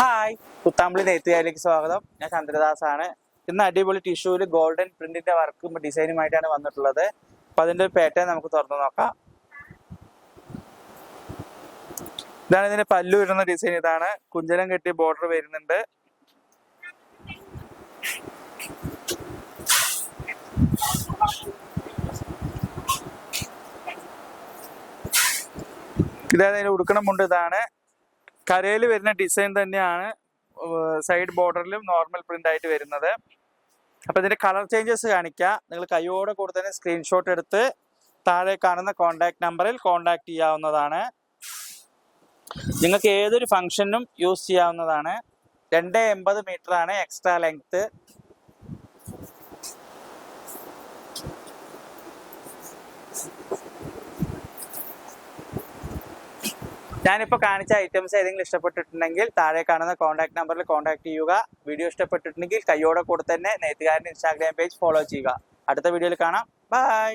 Hi. Kuthampully നെയ്ത്തുകാരിലേക്ക് സ്വാഗതം. ഞാൻ ചന്ദ്രദാസ് ആണ് ഇന്ന് അടിപൊളി ടിഷ്യൂവിൽ ഗോൾഡൻ പ്രിന്റിന്റെ വർക്കും ഡിസൈനുമായിട്ടാണ് വന്നിട്ടുള്ളത്. അപ്പൊ അതിന്റെ ഒരു പാറ്റേൺ നമുക്ക് തുറന്നു നോക്കാം. ഇതാണ് ഇതിന്റെ പല്ലു വരുന്ന ഡിസൈൻ ഇതാണ് കുഞ്ചലം കെട്ടി ബോർഡർ വരുന്നുണ്ട്. ഇതാണ് ഇതിന്റെ ഉടുക്കണം മുണ്ട്. ഇതാണ് കരയിൽ വരുന്ന ഡിസൈൻ തന്നെയാണ് സൈഡ് ബോർഡറിലും നോർമൽ പ്രിന്റ് ആയിട്ട് വരുന്നത്. അപ്പൊ ഇതിന്റെ കളർ ചേഞ്ചസ് കാണിക്കാം. നിങ്ങൾ കൈയോടെ കൂടെ തന്നെ സ്ക്രീൻഷോട്ട് എടുത്ത് താഴെ കാണുന്ന കോൺടാക്ട് നമ്പറിൽ കോൺടാക്ട് ചെയ്യാവുന്നതാണ്. നിങ്ങൾക്ക് ഏതൊരു ഫംഗ്ഷനും യൂസ് ചെയ്യാവുന്നതാണ്. രണ്ട് എൺപത് മീറ്റർ ആണ് എക്സ്ട്രാ ലെങ്ത് ഞാനിപ്പോൾ കാണിച്ച ഐറ്റംസ് ഏതെങ്കിലും ഇഷ്ടപ്പെട്ടിട്ടുണ്ടെങ്കിൽ താഴെ കാണുന്ന കോൺടാക്ട് നമ്പറിൽ കോൺടാക്ട് ചെയ്യുക. വീഡിയോ ഇഷ്ടപ്പെട്ടിട്ടുണ്ടെങ്കിൽ കയ്യോടെ കൂടെ തന്നെ നെയ്ത്തുകാരന്റെ ഇൻസ്റ്റാഗ്രാം പേജ് ഫോളോ ചെയ്യുക. അടുത്ത വീഡിയോയിൽ കാണാം. ബൈ